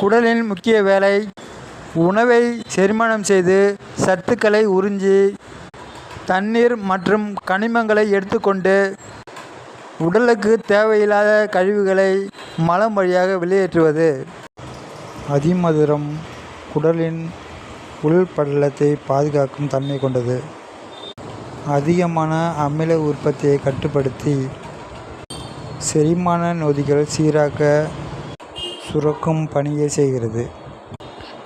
குடலின் முக்கிய வேலை உணவை செரிமானம் செய்து சத்துக்களை உறிஞ்சி தண்ணீர் மற்றும் கனிமங்களை எடுத்துக்கொண்டு உடலுக்கு தேவையில்லாத கழிவுகளை மலம் வழியாக வெளியேற்றுவது. அதிமதுரம் குடலின் உள்படலத்தை பாதுகாக்கும் தன்மை கொண்டது. அதிகமான அமில உற்பத்தியை கட்டுப்படுத்தி செரிமான நொதிகள் சீராக்க சுரக்கும் பணியை செய்கிறது.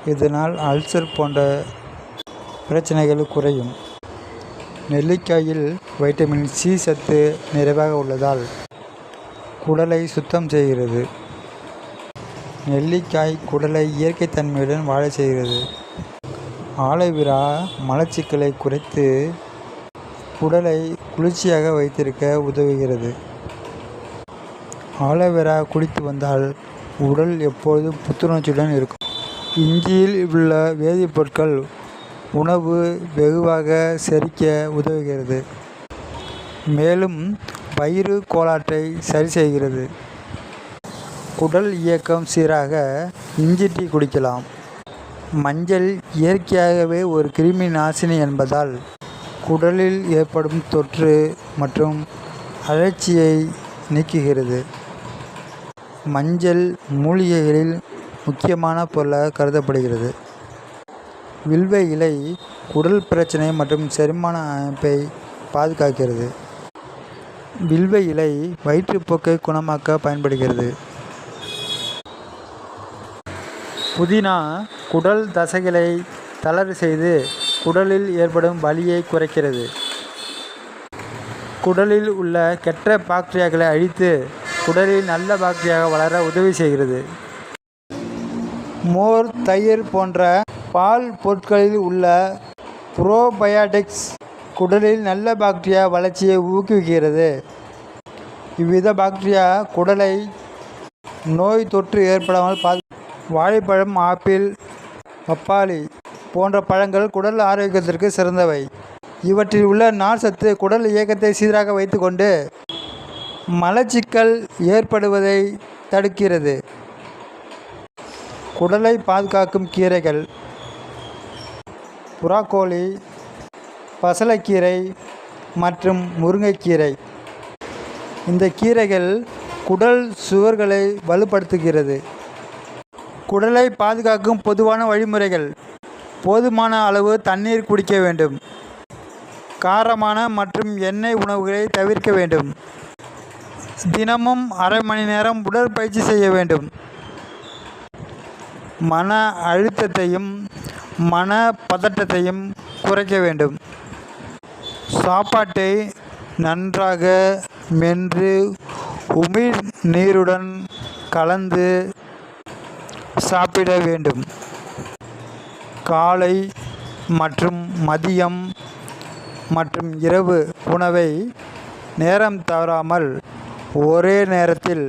இதனால் அல்சர் போன்ற பிரச்சனைகள் குறையும். நெல்லிக்காயில் வைட்டமின் சி சத்து நிறைவாக உள்ளதால் குடலை சுத்தம் செய்கிறது. நெல்லிக்காய் குடலை இயற்கை தன்மையுடன் வாழ செய்கிறது. ஆலோவிரா மலச்சிக்கலை குறைத்து குடலை குளிர்ச்சியாக வைத்திருக்க உதவுகிறது. ஆலோவேரா குடித்து வந்தால் உடல் எப்பொழுதும் புத்துணர்ச்சியுடன் இருக்கும். இஞ்சியில் உள்ள வேதிப்பொருட்கள் உணவு வெகுவாக செரிக்க உதவுகிறது. மேலும் வயிறு கோளாற்றை சரி செய்கிறது. குடல் இயக்கம் சீராக இஞ்சி டீ குடிக்கலாம். மஞ்சள் இயற்கையாகவே ஒரு கிருமி நாசினி என்பதால் குடலில் ஏற்படும் தொற்று மற்றும் அழற்சியை நீக்குகிறது. மஞ்சள் மூலிகைகளில் முக்கியமான பொருளாக கருதப்படுகிறது. வில்வ இலை குடல் பிரச்சனை மற்றும் செரிமான அமைப்பை பாதுகாக்கிறது. வில்வ இலை வயிற்றுப்போக்கை குணமாக்க பயன்படுகிறது. புதினா குடல் தசைகளை தளர செய்து குடலில் ஏற்படும் வலியை குறைக்கிறது. குடலில் உள்ள கெட்ட பாக்டீரியாக்களை அழித்து குடலில் நல்ல பாக்டீரியாக வளர உதவி செய்கிறது. மோர் தயிர் போன்ற பால் பொருட்களில் உள்ள புரோபயாட்டிக்ஸ் குடலில் நல்ல பாக்டீரியா வளர்ச்சியை ஊக்குவிக்கிறது. இவ்வித பாக்டீரியா குடலை நோய் தொற்று ஏற்படாமல் பா வாழைப்பழம் ஆப்பிள் பப்பாளி போன்ற பழங்கள் குடல் ஆரோக்கியத்திற்கு சிறந்தவை. இவற்றில் உள்ள நார் சத்து குடல் இயக்கத்தை சீராக வைத்துக்கொண்டு மலச்சிக்கல் ஏற்படுவதை தடுக்கிறது. குடலை பாதுகாக்கும் கீரைகள். புறாக்கோழி பசலைக்கீரை மற்றும் முருங்கைக்கீரை. இந்த கீரைகள் குடல் சுவர்களை வலுப்படுத்துகிறது. குடலை பாதுகாக்கும் பொதுவான வழிமுறைகள். போதுமான அளவு தண்ணீர் குடிக்க வேண்டும். காரமான மற்றும் எண்ணெய் உணவுகளை தவிர்க்க வேண்டும். தினமும் அரை மணி நேரம் உடற்பயிற்சி செய்ய வேண்டும். மன அழுத்தத்தையும் மன பதட்டத்தையும் குறைக்க வேண்டும். சாப்பாட்டை நன்றாக மென்று உமிழ் நீருடன் கலந்து சாப்பிட வேண்டும். காலை மற்றும் மதியம் மற்றும் இரவு உணவை நேரம் தவறாமல் ஒரே நேரத்தில்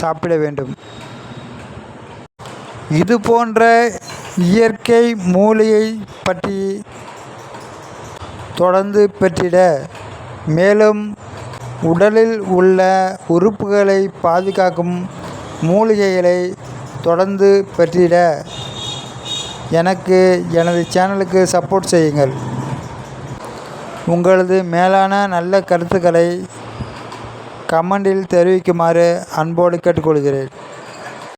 சாப்பிட வேண்டும். இது போன்ற இயற்கை மூலிகை பற்றி தொடர்ந்து பெற்றிட மேலும் உடலில் உள்ள உறுப்புகளை பாதுகாக்கும் மூலிகைகளை தொடர்ந்து பெற்றிட எனக்கு எனது சேனலுக்கு சப்போர்ட் செய்யுங்கள். உங்களது மேலான நல்ல கருத்துக்களை கமெண்டில் தெரிவிக்குமாறு அன்போடு கேட்டுக்கொள்கிறேன்.